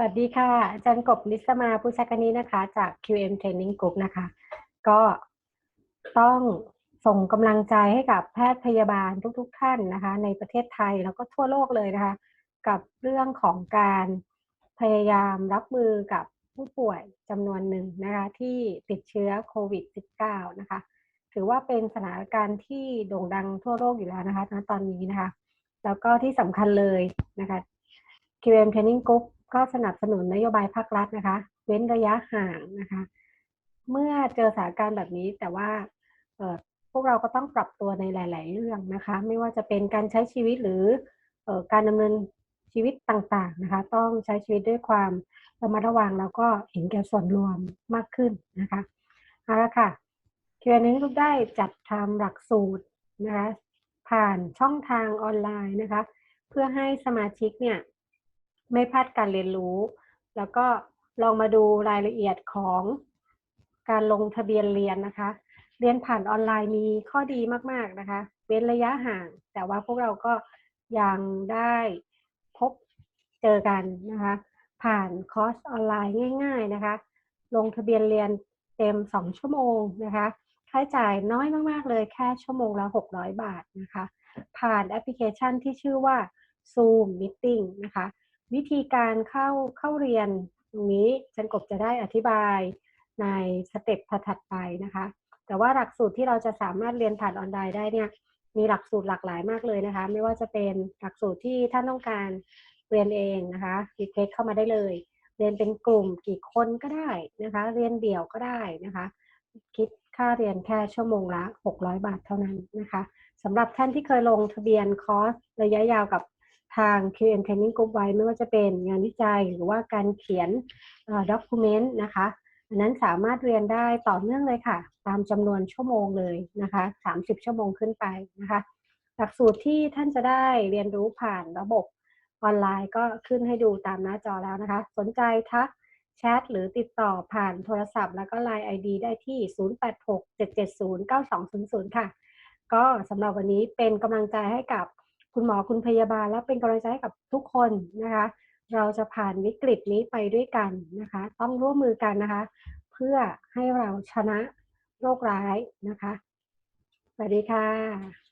วัสดีค่ะ อาจารย์กบนิสมาผู้ชักนี้นะคะ จาก QM Training Group นะคะ ก็ต้องส่งกำลังใจให้กับแพทย์พยาบาลทุกๆทท่านนะคะ ในประเทศไทยแล้วก็ทั่วโลกเลยนะคะ กับเรื่องของการพยายามรับมือกับผู้ป่วยจำนวนหนึ่งนะคะ ที่ติดเชื้อโควิด -19 นะคะ ถือว่าเป็นสถานการณ์ที่โด่งดังทั่วโลกอยู่แล้วนะคะณตอนนี้นะคะ แล้วก็ที่สำคัญเลยนะคะ QM Training Group ก็สนับสนุนนโยบายภาครัฐนะคะ เว้นระยะห่างนะคะ เมื่อเจอสถานการณ์แบบนี้แต่ว่าพวกเราก็ต้องปรับตัวในหลาย ๆ เรื่องนะคะ ไม่ว่าจะเป็นการใช้ชีวิตหรือการดำเนินชีวิตต่าง ๆ นะคะ ต้องใช้ชีวิตด้วยความระมัดระวังแล้วก็เห็นแก่ส่วนรวมมากขึ้นนะคะเอาละค่ะเคียนี้ทุกได้จัดทำหลักสูตรนะคะผ่านช่องทางออนไลน์นะคะ เพื่อให้สมาชิกเนี่ย ไม่พลาดการเรียนรู้ แล้วก็ลองมาดูรายละเอียดของการลงทะเบียนเรียนนะคะ เรียนผ่านออนไลน์มีข้อดีมาก ๆ นะคะ เว้นระยะห่าง แต่ว่าพวกเราก็ยังได้พบเจอกันนะคะ ผ่านคอร์สออนไลน์ง่าย ๆนะคะ ลงทะเบียนเรียนเต็ม 2 ชั่วโมงนะคะ ค่าใช้จ่ายน้อยมาก ๆ เลยแค่ชั่วโมงละ 600 บาทนะคะ ผ่านแอปพลิเคชันที่ชื่อว่า Zoom Meeting นะคะ วิธีการเข้าเข้าเรียนตรงนี้ฉันกบจะได้อธิบายในสเต็ปถัดไปนะคะ แต่ว่าหลักสูตรที่เราจะสามารถเรียนผ่านออนไลน์ได้เนี่ยมีหลักสูตรหลากหลายมากเลยนะคะ ไม่ว่าจะเป็นหลักสูตรที่ท่านต้องการเรียนเองนะคะรีเควสเข้ามาได้เลย เรียนเป็นกลุ่มกี่คนก็ได้นะคะ เรียนเดี่ยวก็ได้นะคะ คิดค่าเรียนแค่ชั่วโมงละ 600 บาทเท่านั้นนะคะสำหรับท่านที่เคยลงทะเบียนคอร์สระยะยาวกับ ทาง QM Training Group ไว้ไม่ว่าจะเป็นงานวิจัยหรือว่าการเขียนด็อกิเมนต์นะคะอันนั้นสามารถเรียนได้ต่อเนื่องเลยค่ะ ตามจำนวนชั่วโมงเลยนะคะ 30 ชั่วโมงขึ้นไปนะคะ หลักสูตรที่ท่านจะได้เรียนรู้ผ่านระบบออนไลน์ก็ขึ้นให้ดูตามหน้าจอแล้วนะคะ สนใจทักแชทหรือติดต่อผ่านโทรศัพท์ แล้วก็ Line ID ได้ที่ 0867709200 ค่ะ ก็สำหรับวันนี้เป็นกำลังใจให้กับ คุณหมอคุณพยาบาลและเป็นกำลังใจให้กับทุกคนนะคะ เราจะผ่านวิกฤตนี้ไปด้วยกันนะคะ ต้องร่วมมือกันนะคะ เพื่อให้เราชนะโรคร้ายนะคะสวัสดีค่ะ